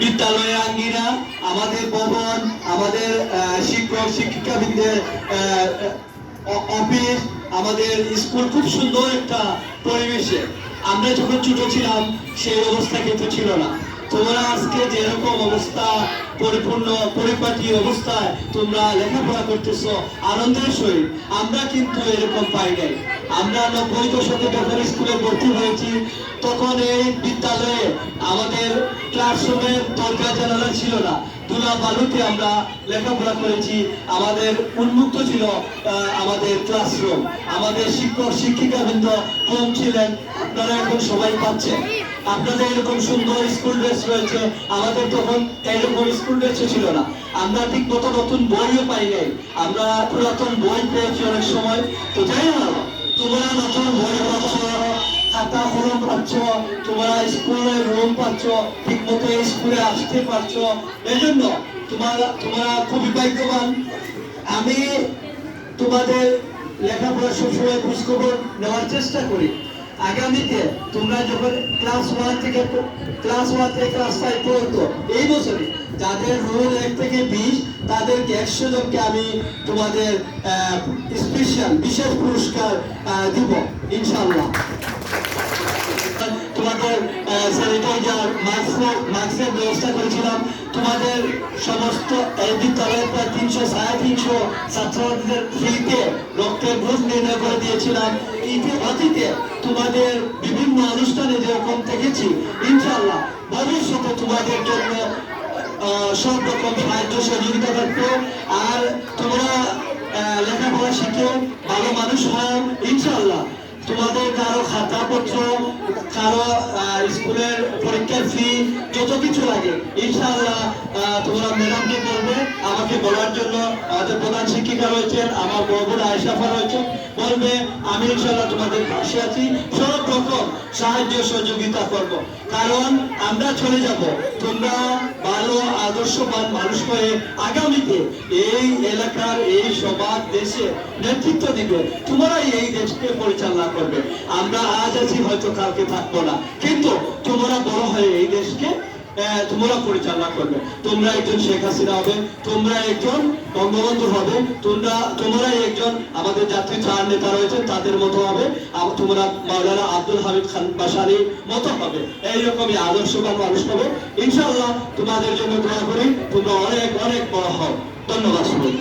বিদ্যালয়ের আঙ্গিনা, আমাদের ভবন, আমাদের শিক্ষক শিক্ষিকাবিদদের অফিস, আমাদের স্কুল খুব সুন্দর একটা পরিবেশে। আমরা যখন ছোট ছিলাম, সেই অবস্থা কিন্তু ছিল না। তোমরা আজকে যেরকম অবস্থা, পরিপূর্ণ, পরিপাটি অবস্থায় তোমরা লেখাপড়া করতেছো, আনন্দের সহিত, আমরা কিন্তু এরকম পাই নাই। আমরা নব্বই দশকে যখন স্কুলে ভর্তি হয়েছি, তখন এই বিদ্যালয়ে আমাদের ক্লাসরুমের দরজা জানালা ছিল না। তুলা বালুতে আমরা লেখাপড়া করেছি, আমাদের উন্মুক্ত ছিল আমাদের ক্লাসরুম। আমাদের শিক্ষক, শিক্ষিকাবৃন্দ কম ছিলেন, আপনারা এখন সবাই পাচ্ছেন। আপনাদের এরকম সুন্দর স্কুল ড্রেস রয়েছে, আমাদের তখন এরকম স্কুল ড্রেসও ছিল না। আমরা ঠিক মতো নতুন বইও পাই নাই। আমরা পুরাতন বই পেয়েছি অনেক সময়। তো যাই হোক, তোমরা নতুন বই পাচ্ছ, খাতা কলম পাচ্ছ, তোমরা স্কুলে রুম পাচ্ছ, ঠিক মতো স্কুলে আসতে পারছ। এই জন্য তোমার, তোমরা খুবই ভাগ্যবান। আমি তোমাদের লেখাপড়া সবসময় খোঁজখবর নেওয়ার চেষ্টা করি। আগামীতে তোমরা যখন ক্লাস ওয়ান থেকে ক্লাস ওয়ান থেকে ক্লাস ফাইভ পর্যন্ত এই বছরে যাদের রোল এক থেকে বিশ, তাদেরকে একশো জনকে আমি তোমাদের স্পেশাল বিশেষ পুরস্কার দিব ইনশাল্লাহ তোমাদের স্যানিটাইজার মাস্কের মাস্কের ব্যবস্থা করেছিলাম। তোমাদের সমস্ত এই বিদ্যালয়ের প্রায় তিনশো, সাড়ে তিনশো ছাত্রদের ফ্রিতে রক্তের গ্রুপ নির্ণয় করে দিয়েছিলাম। ইতি অতীতে তোমাদের বিভিন্ন অনুষ্ঠানে যেরকম দেখেছি ইনশাল্লাহ ভবিষ্যতে তোমাদের জন্য সব রকম সাহায্য সহযোগিতা থাকবে। আর তোমরা লেখাপড়া শিখে ভালো মানুষ হও ইনশাল্লাহ তোমাদের কারও খাতাপত্র কারও স্কুলের পরীক্ষার ফি যত কিছু লাগে ইনশাআল্লাহ আহ, তোমরা ম্যাডামকে বলবে আমাকে বলার জন্য আমাদের প্রধান শিক্ষিকা রয়েছেন, আমার বড় আয়সাফা রয়েছে বলবে, আমি ইনশাআল্লাহ তোমাদের পাশে আছি। সব রকম সাহায্য সহযোগিতা করব। কারণ আমরা চলে যাব। তোমরা ভালো, আদর্শবান মানুষ হয়ে আগামীতে এই এলাকার, এই সমাজ, দেশে নেতৃত্ব দিবে। তোমরাই এই দেশকে পরিচালনা করবে। আমরা আজ আছি, হয়তো কালকে থাকব না। কিন্তু তোমরা বড় হয়ে এই দেশকে তোমরা পরিচালনা করবে। তোমরা একজন শেখ হাসিনা হবে, তোমরা একজন বঙ্গবন্ধু হবে, তোমরা, তোমরাই একজন আমাদের জাতীয় চার নেতা রয়েছে, তাদের মতো হবে তোমরা মাওলানা আব্দুল হামিদ খান বাসারির মতো হবে। এইরকমই আদর্শবান মানুষ হবে। ইনশাআল্লাহ তোমাদের জন্য দোয়া করি, তোমরা অনেক অনেক বড় হও। ধন্যবাদ সবাই